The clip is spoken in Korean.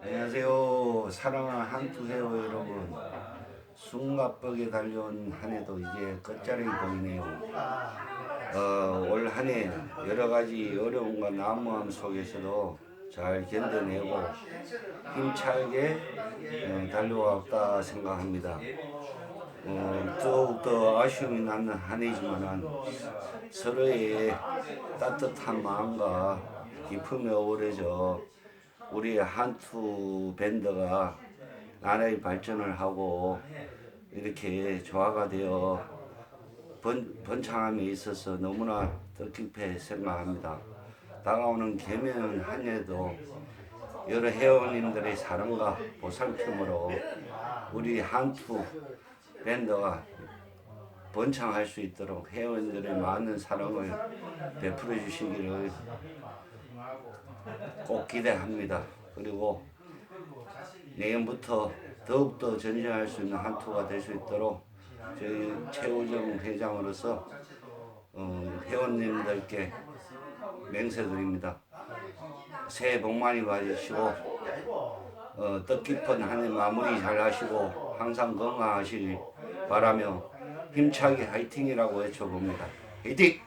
안녕하세요. 사랑하는 한투 해요 여러분. 숨가쁘게 달려온 한 해도 이제 끝자락이 보이네요. 어, 올 한 해 여러 가지 어려움과 난무함 속에서도 잘 견뎌내고 힘차게 어, 달려왔다 생각합니다. 어, 더욱더 아쉬움이 남는 한 해지만은 서로의 따뜻한 마음과 기쁨이 어우러져 우리 한투 밴드가 나라의 발전을 하고 이렇게 조화가 되어 번, 번창함에 있어서 너무나 뜻깊게 생각합니다. 다가오는 개면 한 해도 여러 회원님들의 사랑과 보살핌으로 우리 한투 밴드가 번창할 수 있도록 회원들의 많은 사랑을 베풀어 주시기를 꼭 기대합니다. 그리고 내년부터 더욱더 전진할 수 있는 한투가 될 수 있도록 저희 최우정 회장으로서 어, 회원님들께 맹세드립니다. 새해 복 많이 받으시고 어, 뜻깊은 한해 마무리 잘 하시고 항상 건강하시길 바라며 힘차게 화이팅이라고 외쳐봅니다. 화이팅!